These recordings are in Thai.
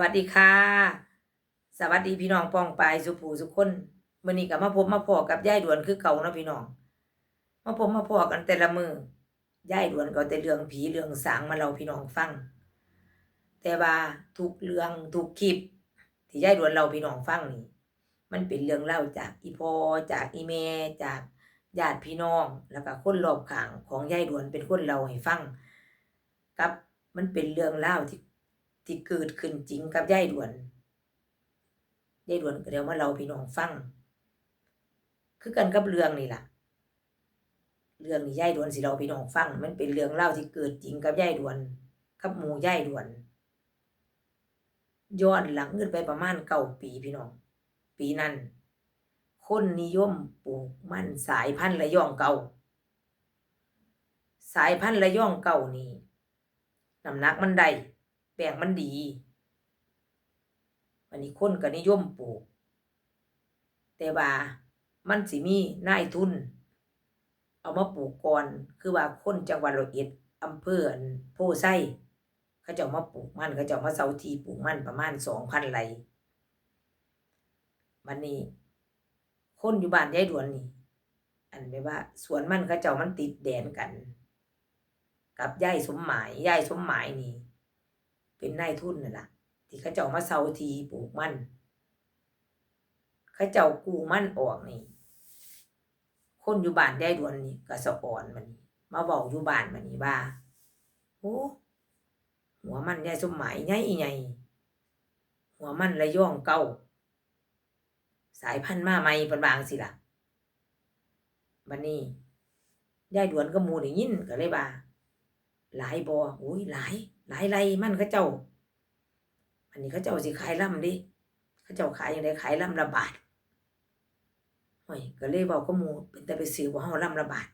วัสดีค่ะ สวัสดีพี่น้องปองปายสุภูสุคนมื้อนี้ก็มาพบมาพอกับยายด่วนคือเก่าเนาะพี่น้อง มาพบมาพอกันแต่ละมือยายด่วนก็แต่เรื่องผีเรื่องสางมาเล่าพี่น้องฟัง แต่ว่าทุกเรื่องทุกคลิป ที่ยายด่วนเล่าพี่น้องฟังนี่มันเป็นเรื่องเล่าจากอีพอจากอีเมจากญาติพี่น้องแล้วก็คนรอบข้างของยายด่วนเป็นคนเล่าให้ฟังกับมันเป็นเรื่องเล่าที่ ที่เกิดขึ้นจริงกับยายด่วนยายด่วนก็เดี๋ยวมาเล่าพี่น้องฟัง คือกันกับเรื่องนี่ล่ะ เรื่องนี้ยายด่วนสิเราพี่น้องฟัง มันเป็นเรื่องเล่าที่เกิดจริงกับยายด่วนกับหมู่ยายด่วนย้อนหลังขึ้นไปประมาณเก้าปีพี่น้อง ปีนั้น คนนิยมปลูกมันสายพันธุ์ระยองเก่า สายพันธุ์ระยองเก่านี่น้ำหนักมันได้ ป้งมันดีวันนี้คนก็นิยมปลูก แต่ว่ามันสิมีนายทุน เอามาปลูกก่อน คือว่าคนจังหวัดร้อยเอ็ดอำเภออั่นโพไซเขาจ้ามาปลูกมันเขาจ้ามาเซาทีปลูกมันประมาณสองพันไร่วันนี้ คนอยู่บ้านยายดวนนี่ อันแบบว่า สวนมันเขาเจ้ามันติดแดนกัน กับยายสมหมายยายสมหมายนี่ เป็นนายทุนนั่นล่ะ ที่เขาเจ้ามาเซาทีปลูกมันเขาเจ้ากู้มันออกนี่ คนอยู่บ้านยายดวนนี่ก็สะอ่อนมันมาเว้าอยู่บ้านมันนี่ว่าโอ้หัวมันยายสมหมายใหญ่ใหญ่หัวมันระย่องเก่าสายพันธุ์มาใหม่เพิ่นวางสิล่ะบัดนี้ยายดวนก็มู่ได้ยินก็เลยว่าหลายบ่โอ้ยหลาย หลายไรมันเขาเจ้า อันนี้เขาเจ้าสิขายลำดิเขาเจ้าขายอย่างไรขายลำละบาทโอ้ยก็เลยบอกก็หมูเป็นแต่ไปซื้อบ่าเฮาลำละบาท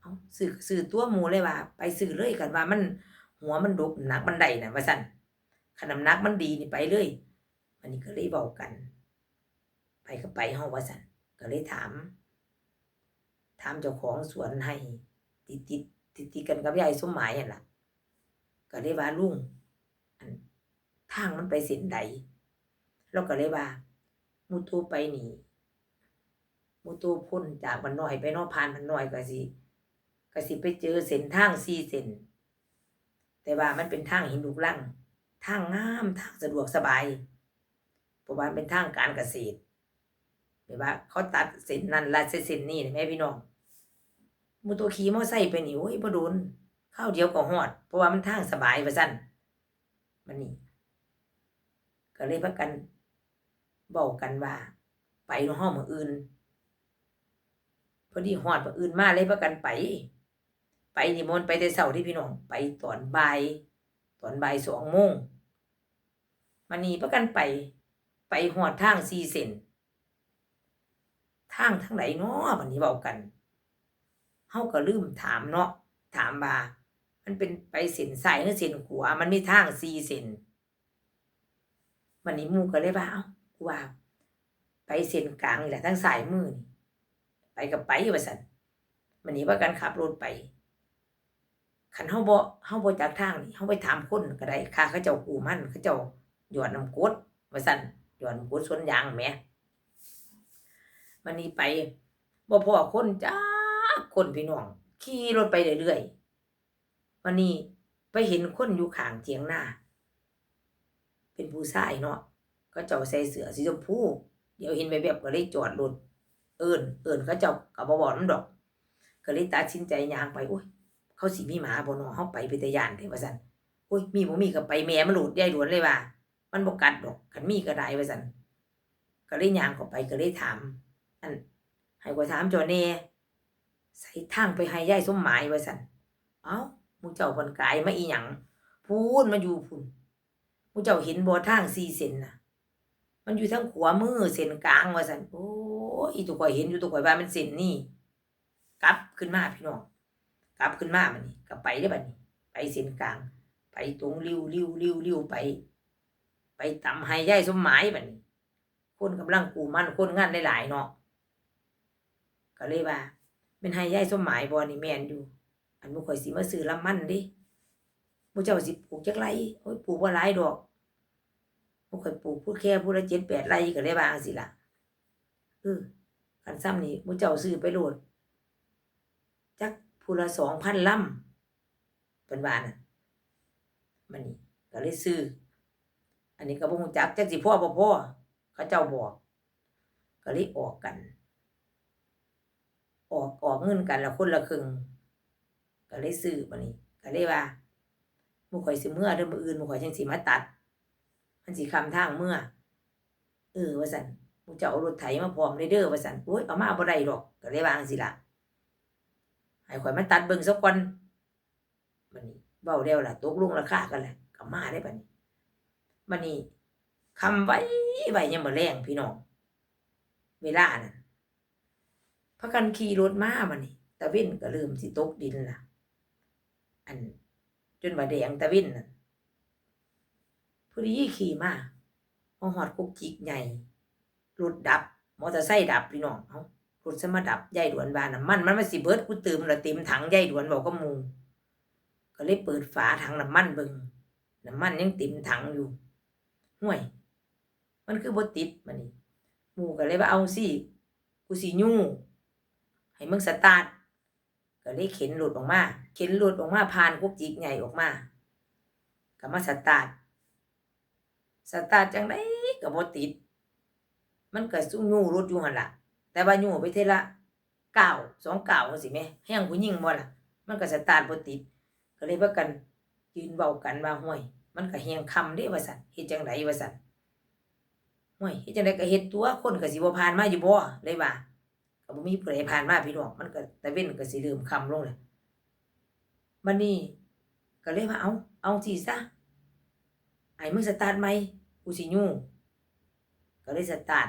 เอาซื้อซื้อตัวหมูเลยว่า ไปซื้อเลยกันว่ามันหัวมันดกหนักมันได้น่ะว่าซั่นขนาดนักมันดีนี่ไปเลยอันนี้ก็เลยเว้ากัน ไปก็ไปเฮาว่าซั่นก็เลยถาม ถามเจ้าของสวนให้ติดติดติดติดกันกับยายสมหมายนั่นล่ะ ก็เลยว่าลุงทางมันไปเส้นใดเราก็เลยว่ามูตูไปหนีมูตูพ้นจากมันน้อยไปนอผ่านมันน้อยก็สิก็สิไปเจอเส้นทางสี่เส้นแต่ว่ามันเป็นทางหินลูกลังทางงามทางสะดวกสบายเพราะว่ามันเป็นทางการเกษตรแบบว่าเขาตัดเส้นนั้นละเส้นนี้เห็นไหมพี่น้องมูตัวขี่มอไซค์ไปหนีโอ้ยบ่โดน ข้าวเดียวก็ฮอด เพราะว่ามันทางสบายว่าซั่นมันนี่ก็เลยพากันเว้ากันว่า ไปเนาะเฮามื้ออื่น พอดีฮอดมืออื่นมาเลยพากันไป ไปนี่มนต์ไปแต่เช้าที่พี่น้องไปตอนบ่ายตอนบ่ายสองโมงมันนี่พากันไป ไปฮอดทางสี่เส้นทางทางไหนเนาะบัดนี้เว้ากันเฮาก็ลืมถามเนาะถามว่า มันเป็นไปเส้นซ้ายหรือเส้นขวามันไมีทางสี่เส้นวันนี้มูก็เลยว่าเอ้ากูว่า ไปเส้นกลางนี่แหละทางซ้ายมือนี่ไปกับไปว่าซั่นวันนี้ว่ากันขับรถไปคันเฮาบ่เฮาบ่จักทางนี่เฮาไปถามคนก็ได้ค่าเขาเจ้ากูมันเขาเจ้าหยอดน้ำกดว่าซั่นหยอดน้ำกดสวนยางแหมวันนี้ไปบ่พอคนจ้าคนพี่น้องขี่รถไปเรื่อยๆ วันนี้ไปเห็นคนอยู่ข้างเถียงหน้า เป็นผู้ชายเนาะก็เจ้าใส่เสื้อสีชมพูเดี๋ยวเห็นไปแบบก็เลยจอดรถเอิ้นเอิ้นเขาเจ้าก็บ่บอกนำดอก ก็เลยตัดสินใจยางไปโอ้ย เขาสิมีหมาบนาะเฮาไปเป็นตาย่านเด้ว่าซั่นโอ้ยมีบ่มีก็ไปแม่มันหลุดยายหลวนเลยว่า มันบกัดดอกคันมีก็ได้ว่าซั่นก็เลยยางเข้าไปก็เลยถามอันให้กว่าถามจ้าแหน่ใส่ทางไปให้ยายสมหมายว่าซั่นเอ้า มูเจ้าเพิ่นกายมาอีหยังพูนมาอยู่พุ่นมูเจ้าเห็นบ่อทาง4เส้นน่ะ มันอยู่ทางขวามือเส้นกลางว่าซั่นโอ้ยอีตุข่อยเห็นอยู่ตุข่อยว่ามันเส้นนี้กลับขึ้นมาพี่น้องกลับขึ้นมาบัดนี้ก็ไปได้บัดนี้ ไปเส้นกลาง ไปตรงริ้วริ้วริ้วริ้วไป ไปตำให้ยายสมหมายบัดนี้คนกำลังกูมันคนงานหลายๆเนาะก็เลยว่าเป็นให้ยายสมหมายบ่นี่แม่นอยู่ อันบ่ข่อยสิมาซื้อลำมันดิมูเจ้าสิปลูกจักไรโอ้ยปลูกบ่หลายดอกบ่ค่อยปลูกผู้แค่ผู้ละ7 8ไร่ก็เลยว่างซี่ล่ะเออคันซ้ำนี่มูเจ้าซื้อไปโหลดจักผู้ละ2,000ลำเพิ่นว่าน่ะมันนี่ก็เลยซื้อ อันนี้ก็บ่ฮู้จักจักสิพ่อบ่พอเขาเจ้าบอกก็เลยออกกัน ออกออกเงินกันละคนละครึ่ง ก็เลยซื้อบัดนี้ก็เลยว่าหมู่ข่อยสิเมื่อเด้อมื้ออื่นหมู่ข่อยจังสิมาตัด มันสิคำทางเมื่อ เออว่าซั่นหมู่เจ้าเอารถไถมาพร้อมเลยเด้อว่าซั่นโอ้ยเอามาบ่ได้ดอกก็เลยวาจังซี่ล่ะให้ข่อยมาตัดเบิ่งซะก่อนบัดนี้เว้าแล้วล่ะตกลงราคากันแหล้วก็มาได้บัดนี้บัดนี้คำไว้ไว้ยังมื้อแลงพี่น้องเวลาน่ะพากันขี่รถมาบัดนี้ตะเว้นก็เริ่มสิตกดินล่ะ อัน จนว่าแดงตะว้นน่ะผู้ดีขี่มาพอฮอดกุกจิกใหญ่รถดับ มอเตอร์ไซค์ดับพี่น้องเอารถสมาดับยายดวนว่าน้ำมันมันมาสิเบิดกูเติมและเต็มถังยายดวนบอกกับหมู่ก็เลยเปิดฝาถังน้ำมันเบิงน้ำมันยังเต็มถังอยู่ห่วย มันคือบติดมันนี่หมูก็เลยว่าเอาสิกูสิยู่ให้มึงสตาร์ท ก็เลยเข็นรถออกมา เข็นรถออกมาผ่านกุกจิกใหญ่ออกมาก็มาสตาร์ทสตาร์ทจังไดก็บ่ติด มันก็สู้ยู่รถอยู่หั่นล่ะ แต่ว่ายู่ไปเทละเก้าสองเก้าจังซี่แหมแฮงผู้หญิงบ่ล่ะ มันก็สตาร์ทบ่ติด ก็เลยพากันยืนเว้ากันว่าห้วย มันก็แฮงคำเด้ว่าซั่นเฮ็ดจังไดว่าซั่นห่วยเฮ็ดจังได๋ก็เฮ็ดตัวคนก็สิบ่ผ่านมาอยู่บ่เลยว่า ก็บ่มีผู้ใดผ่านมาพี่น้องมันก็ตะเว้นก็สิเริ่มค่ำลงแหละบัดนี้ก็เลยว่าเอาเอาสิซะไอ้มึงสตาร์ทใหม่กูสิยู่ก็เลยสตาร์ท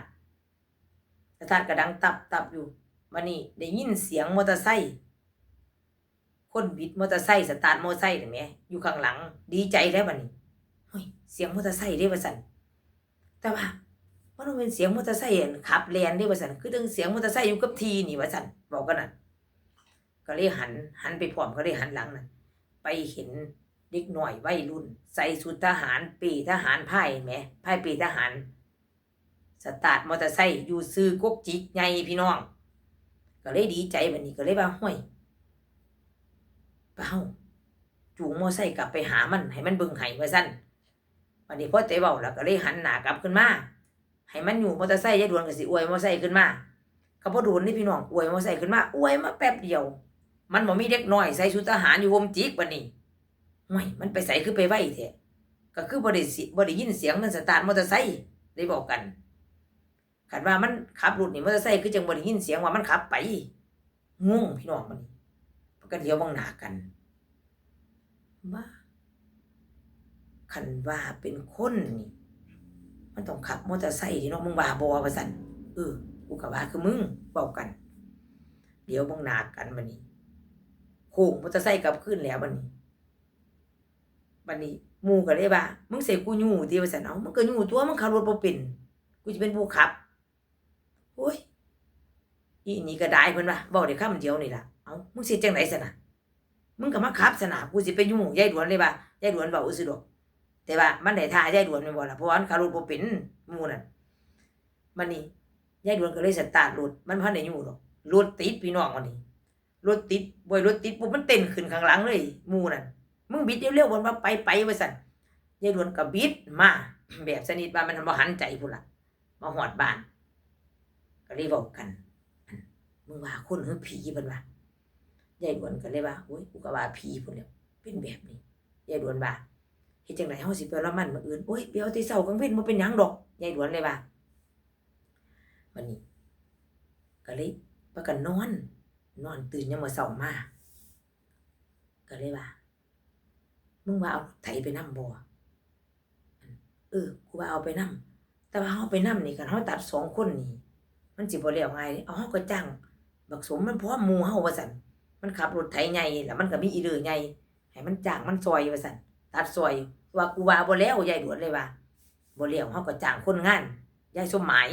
สตาร์ทก็ดังตับตับอยู่บัดนี้ได้ยินเสียงมอเตอร์ไซค์คนบิดมอเตอร์ไซค์สตาร์ทมอเตอร์ไซค์นั่นแหมอยู่ข้างหลัง ดีใจแล้วบัดนี้เฮ้ยเสียงมอเตอร์ไซค์เด้ว่าซั่นแต่ว่า มันเป็นเสียงมอเตอร์ไซค์อั่นขับแล่นเด้ว่าซั่นคือจังเสียงมอเตอร์ไซค์อยู่กับทีนี่ว่าซั่นบอกกันน่ะก็เลยหันหันไปพร้อมก็เลยหันหลังน่ะไปเห็นเด็กหน้อยวัยรุ่น ใส่ชุดทหารปีทหารพ่ายแหมพ่ายปีทหาร สตาร์ทมอเตอร์ไซค์อยู่ซื้อกกจิกใหญ่พี่น้อง ก็เลยดีใจบัดนี้ก็เลยว่าห้วยเปล่าจูงมอเตอร์ไซค์กลับไปหามันให้มันบิ่งให้ว่าซั่นวันนี้พ่อเต๋เบาแล้วก็เลยหันหน้ากลับขึ้นมา ให้มันอยู่มอเตอร์ไซค์ยายดวนก็สิอวยมอเตอร์ไซค์ขึ้นมาก็บ่โดนนี่พี่น้องอวยมอเตอร์ไซค์ขึ้นมาอวยมาแป๊บเดียว มันบ่มีเด็กน้อยใส่ชุดทหารอยู่ห่มจิกบัดนี้ห่มันไปใส่คือไปไหวแท้ก็คือบ่ได้บ่ได้ยินเสียงมันสตาร์ทมอเตอร์ไซค์ได้บอกกันคันว่ามันขับรถนี่มอเตอร์ไซค์คือจังบ่ได้ยินเสียงว่ามันขับไปงงพี่น้องมันนี่ก็เดี๋ยวมองหนากันว่าคันว่าเป็นคนนี่ มันต้องขับมอเตอร์ไซค์ที่เนาะมึงว่าบ่ว่าซั่นเออกูก็ว่าคือมึงเว้ากัน เดี๋ยวมึงหนากันบัดนี้โค้งมอเตอร์ไซค์กลับขึ้นแล้วบัดนี้บัดนี้มู่ก็เลยว่ามึงเสกูยู่ติว่าซั่นเอามึงก็ยู่ตัวมึงขับรถบ่เป็นกูสิเป็นผู้ขับโอ้ยอีนี่ก็ได้เพิ่นว่าเว้าได้คำเดียวนี่ล่ะเอามึงสิจังไดซั่นนะมึงก็มาขับซะนะกูสิไปยู่ยายดวนเลยว่ายายดวนเว้าซื่อดอก แต่ว่ามันได้ท่ายายดวนแม่นบ่ล่ะเพราะว่ามันขับรถบ่เป็นหมู่นั่นมันนี่ยายดวนก็เลยสตาร์ทรถมันบ่ทันได้อยู่หรอกรถติดพี่น้องมันนี่รถติดบ่อยรถติดปุ๊บมันเต้นขึ้นข้างหลังเลยหมู่นั่นมึงบิดเร็วๆบ่ว่าไปไปว่าซั่นยายดวนก็บิดมาแบบสนิทว่ามันบ่หันใจพุ่นล่ะมาฮอดบ้าน ก็เลยเว้ากันมึงว่าคนหรือผีเพิ่นว่ายายดวนก็เลยว่าโอ้ยกูก็ว่าผีพุ่นแล้วเป็นแบบนี้ยายดวนว่า เฮ็ดจังไดเฮาสิไปเอาละมันมื้ออื่นโอ้ยไปเอาแต่เช้ากลางเว้นบ่เป็นหยังดอกยายดวนเลยว่าวันนี้ก็เลยพากันนอน นอนตื่นยามมื้อเช้ามาก็เลยว่ามึงว่าเอาไถไปนำบ่เออกูว่าเอาไปนำแต่ว่าเฮาไปนำนี่คันเฮาตัดสองคนนี่มันสิบ่แล้วง่ายเดะเอาเฮาก็จ้างบักสมมันพร้อมหมู่เฮาว่าซั่นมันขับรถไถใหญ่แล้วมันก็มีอีเดือใหญ่ให้มันจ้างมันซอยว่าซั่นตัดซอย ว่ากูว่าบ่แล้วยายดวนเลยว่าบ่แล้วเฮาก็จ้างคนงานยายสมหมาย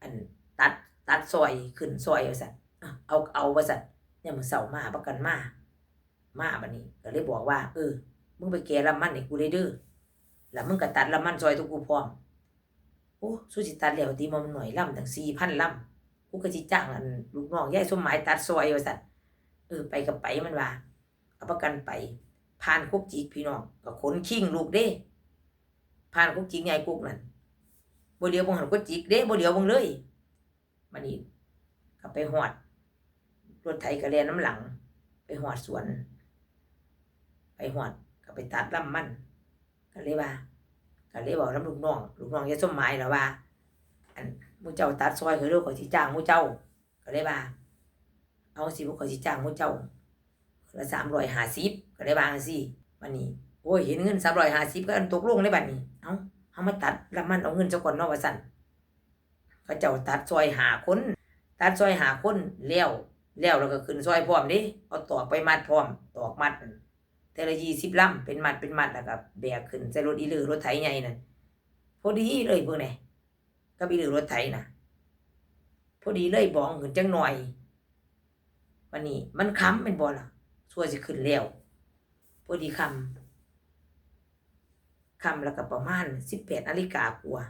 อันตัดตัดซอยขึ้นซอยว่าซั่นเอาเอาว่าซั่นเนี่ยามมื้อเช้ามาประกันมามาบัดนี้ก็เลยบอกว่า เออ มึงไปแก่ละมันให้กูเลยเด้อแล้วมึงก็ตัดละมันซอยทุกกูพร้อมโอ้สู้สิตัดแล้วตีมันหน่อยล่ำตั้ง4,000ล่ำกูก็สิจ้างอันลูกน้องยายสมหมายตัดซอยว่าซั่นเออไปก็ไปมันว่าเอาประกันไป ผ่านคุกจิกพี่น้องก็ขนคิงลูกเด้ ผ่านคุกจิกใหญ่กุกนั่นบ่เดียวบ่หันกุกจิกเด้บ่เดียวบ่เลยมันนี่ก็ไปหอดรถไถก็แล่นน้ำหลัง ไปหอดสวน ไปหอดก็ไปตัดลำมันก็เลยว่าก็เลยบอกน้ำลูกน้องลูกน้องยายสมหมายแล้วว่า อันมูเจ้าตัดซอยเขาเรียกเขาสิจ้างมูเจ้า ก็เลยว่า เอาสิพวกเขาสิจ้างมูเจ้า ละสามร้อยห้าสิบก็เลยว่างสิวันนี้โอ้ยเห็นเงินสามร้อยห้าสิบก็อันตกลงเลยบัดนี้ เอาเอามาตัดลำมันเอาเงินเจ้าก่อนนอกว่าสั่นเขาเจ้าตัดซอยหาคนตัดซอยหาคนแล้วแล้วแล้วก็ขึ้นซอยพร้อมดิเอาตอกไปมัดพร้อมตอกมัดนั่นแต่ละยี่สิบลำเป็นมัดเป็นมัดแล้วก็แบกขึ้นใส่รถอีลือรถไถใหญ่นั่นพอดีเลยพวกนี้ก็อีลือรถไถน่ะพอดีเลยบองขึ้นจังหน่อยวันนี้มันค้ำเป็นบ่ล่ะ ส่วนสิขึ้นแล้วพอดีคำคำแล้วก็ประมาณสิบแปดนาฬิกากว่า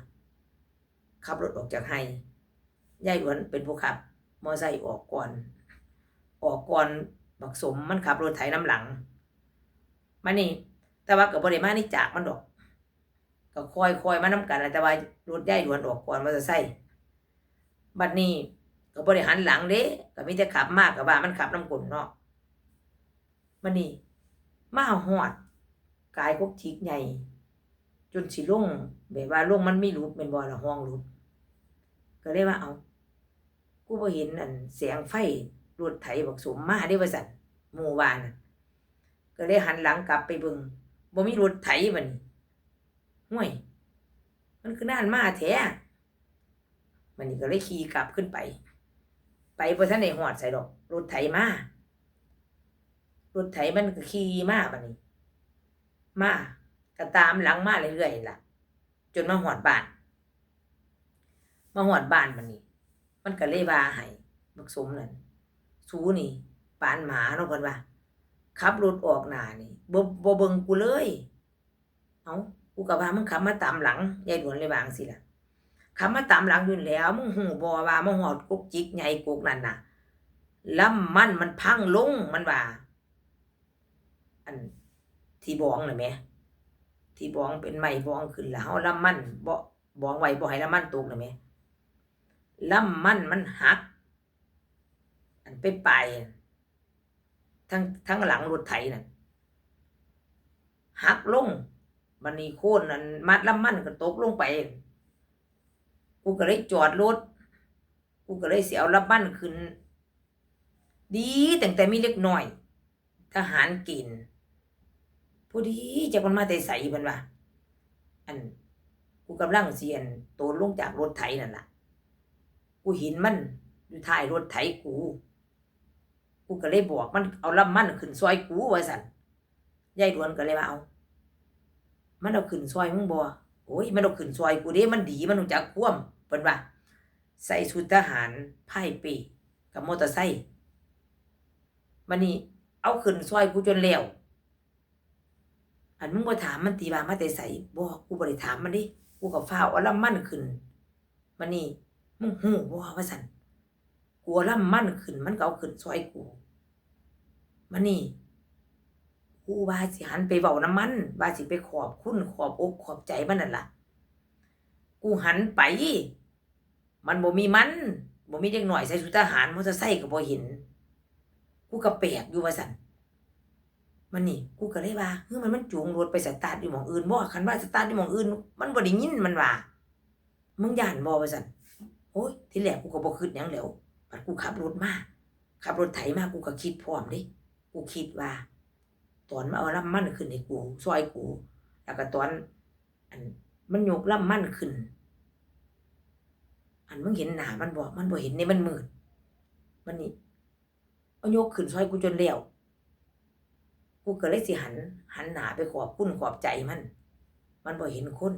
ขับรถออกจากไฮยายหลวนเป็นผู้ขับ มอไซค์ออกก่อน ออกก่อนบักสมมันขับรถไถน้ำหลังมานี่ แต่ว่ากับบริมานี่จากมันดอกก็คอยคอยมาน้ำกันแหละแต่ว่ารถยายหลวนออกก่อนมอเตอร์ไซค์บัดนี้ก็บริหารหลังเด้ก็มีแต่ขับมากกับว่ามันขับน้ำกลนเนาะ มันนี่มาหอดกายกกทิกใหญ่ จนสิลงแบบว่าลงมันไม่รูปเป็นบ่อละห้องรูปก็เลยว่าเอา กูบ่เห็นอันแสงไฟรถไถบักสมมาได้ว่าสั่นหมู่บ้านก็เลยหันหลังกลับไปเบิงบ่มีรถไถบัดนี้ห่วย มันคือน่านมาแท้มันนี่ก็เลยขี่กลับขึ้นไป ไปบ่ทันได้ฮอดใส่ดอก รถไถมา รถไถมันก็ขี่มาบัดนี้ มาก็ตามหลังมาเรื่อยๆล่ะ จนมาหอดบ้าน มาหอดบ้านบัดนี้ มันก็เลยว่าให้บักสมนั่นสูนี่ปานหมาเนาะเพิ่นว่าขับรถออกหน้านี่บ่บ่เบิ่งกูเลย เอ้ากูก็ว่ามึงขับมาตามหลังยายหลวนเลยว่าจังซี่ล่ะขับมาตามหลังอยู่แล้วมึงหูบ่ว่ามาหอดกุกจิกใหญ่กุกนั่นน่ะลำมันมันพังลงมันว่า อันที่บ้องน่ะแหมที่บ้องเป็นไม้บ้องขึ้นแล้วเฮาลำมันบ่บ้องไว้บ่ให้ลำมันตกน่ะแหมลำมันมันหัก อันไปไปทั้งทั้งหลังรถไถนั่นหักลงบันนี้โค่นนั่นมัดลำมันก็ตกลงไป กูก็เลยจอดรถกูก็เลยเสียเอาลำมันขึ้น ดีแต่แต่มีเล็กน้อย ทหารกิน ผู้ดีจะมันมาแต่ใส่เพิ่นว่าอันกูกำลังเสียนโตนลงจากรถไถนั่นล่ะ กูเห็นมันอยู่ท้ายรถไถกู กูก็เลยบอกมันเอาลำมันขึ้นซอยกูว่าสันยายดวนก็เลยว่าเอา มันเอาขึ้นซอยมึงบ่โอ้ยมันเอาขึ้นซอยกูเด้มันดีมันรู้จักคว่ำเพิ่นว่าใส่ชุดทหารไพ่ปีกับมอเตอร์ไซค์มันนี่เอาขึ้นซอยกูจนแล้ว อันมึงบ่ถามมันตีบามาแต่ใส่บ่กูบ่ได้ถามมันดิกูก็ฟ้าวอาลำมันขึ้นมันนี่มึงหูบ่ว่าสั่นกลัวล่ำมันขึ้น มันก็เอาขึ้นซอยกูมานี่กูว่าสิหันไปเว้าน้ำมันว่าสิไปขอบคุณขอบอกขอบใจมันนั่นล่ะ กูหันไป มันบ่มีมันบ่มีเด็กหน่อยใส่ชุดทหารมอเตอร์ไซค์ก็บ่เห็น กูก็แปลกอยู่ว่าสั่น มันนี่กูก็เลยว่าเฮ้ยมันมันจูงรถไปสตาร์ทอยู่หมองอื่นบ่คันว่าสตาร์ทอยู่หมองอื่น มันบ่ได้ยินมันว่ามึงย่านบ่ว่าสั่นโอ้ยที่แรกกูก็บ่คิดหยังแล้วบัดกูขับรถมาขับรถไถมากูก็คิดพร้อมเดิกูคิดว่า ตอนมาเอาลำมันขึ้นให้กูซอยกู แล้วก็ตอน อันมันยกลำมันขึ้น อันมึงเห็นหนามันบ่มันบ่เห็นนี่มันมืดมันนี่เอายกขึ้นซอยกูจนแล้ว กูก็เลยสิหัน หันหนาไปขอบคุณขอบใจมัน มันบ่เห็นคน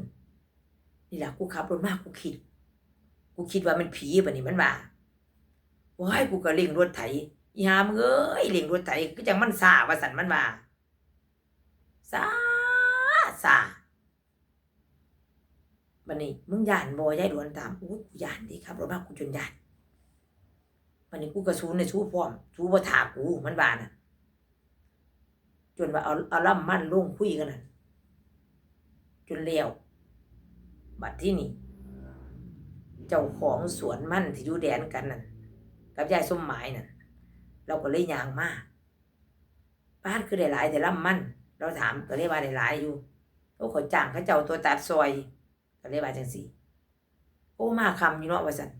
นี่แหละกูขับรถมากกูคิด กูคิดว่ามันผีปะนี่มันว่าว้ายกูก็เร่งรถไถอีหามึงเอ้ยเร่งรถไถก็จังมันซาว่าสันมันว่าซาซาบัดนี้มึงย่านบ่ยายดวนถามอู้กูย่านดิครับรถมากกูจนย่านบัดนี้กูก็สู้ในสู้พร้อมสู้บ่ถากูมันว่าน่ะ จนว่าเอาเอาล่ำมั่นลงคุยกันน่ะจนเลี้ยวบัดที่นี่ เจ้าของสวนมั่นที่อยู่แดนกันนั่นกับยายส้มหมายนั่นเราก็เลยยางมาบ้านคือได้หลายแต่ล่ำมั่นเราถามก็เลยว่าได้หลายอยู่โอ้เขาจ้างเขาเจ้าตัวตัดซอยก็เลยว่าจังสี่โอ้มาคำอยู่เนาะว่าสัน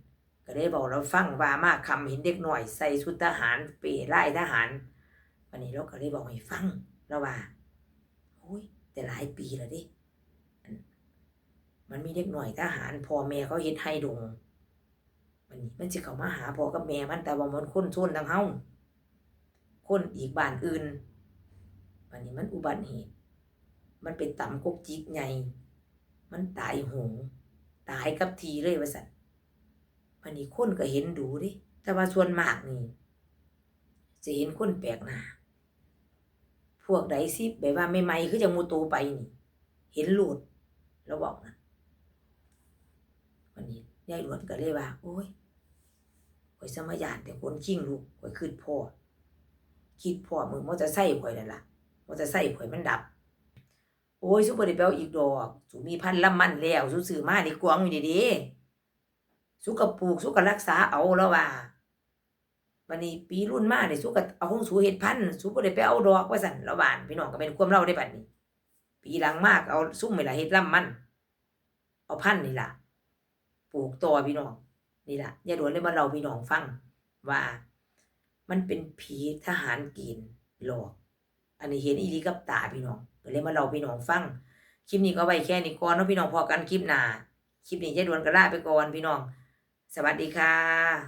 ก็เลยบอกเราฟังว่ามาคำเห็นเด็กหน่อยใส่ชุดทหารเปรไล่ทหารวันนี้เราก็เลยบอกให้ฟัง แล้วว่าโอ้ยแต่หลายปีแล้วดิมันมีเด็กหน่อยทหารพ่อแม่เขาเฮ็ดให้ดงวันนี้มันสิเข้ามาหาพ่อกับแม่มันแต่ว่ามันคนส่วนทางเฮาคนอีกบ้านอื่นวันนี้มันอุบัติเหตุมันเป็นต่ำกกจิกใหญ่ มันตายโหงตายกับทีเลยว่าสันวันนี้คนก็เห็นดูดิแต่ว่าส่วนมากนี่จะเห็นคนแปลกหน้า วกใดสิแบบว่าไม่ไม่คือจะมูโตไปนี่ เห็นหลุดแล้วบอกนะวันนี้ยายหลวนก็เลยว่า โอ้ยข่อยสมยานแต่คนขิ้งลูกข่อยคืดพ่อคิดพ่อมือมอเตอร์ไซค์ข่อยนั่นล่ะมอเตอร์ไซค์ข่อยมันดับ โอ้ยสุบ่ได้ไปเอาอีกดอกสุมีพันลำมันแล้วสุซื้อมานี่กวางอยู่ดีๆสุก็ปลูกสุก็รักษาเอาแล้วว่า วันนี้ปีรุ่นมานี่สุก็เอาของสุเฮ็ดพันสุบ่ได้ไปเอาดอกว่าซั่นแล้วบานพี่น้องก็เป็นความเล่าได้บัดนี้ ปีหลังมากเอาซุ่มนี่ล่ะเฮ็ดลำมัน เอาพันนี่ล่ะปลูกต่อพี่น้องนี่ล่ะยายดวนเลยมาเล่าพี่น้องฟังว่า มันเป็นผีทหารกณฑ์หลอกอันนี้เห็นอีลีกับตาพี่น้องก็เลยมาเล่าพี่น้องฟังคลิปนี้ก็ไว้แค่นี้ก่อนเนาะพี่น้องพอกันคลิปหน้าคลิปนี้ยายดวนก็ลาไปก่อนพี่น้อง สวัสดีค่ะ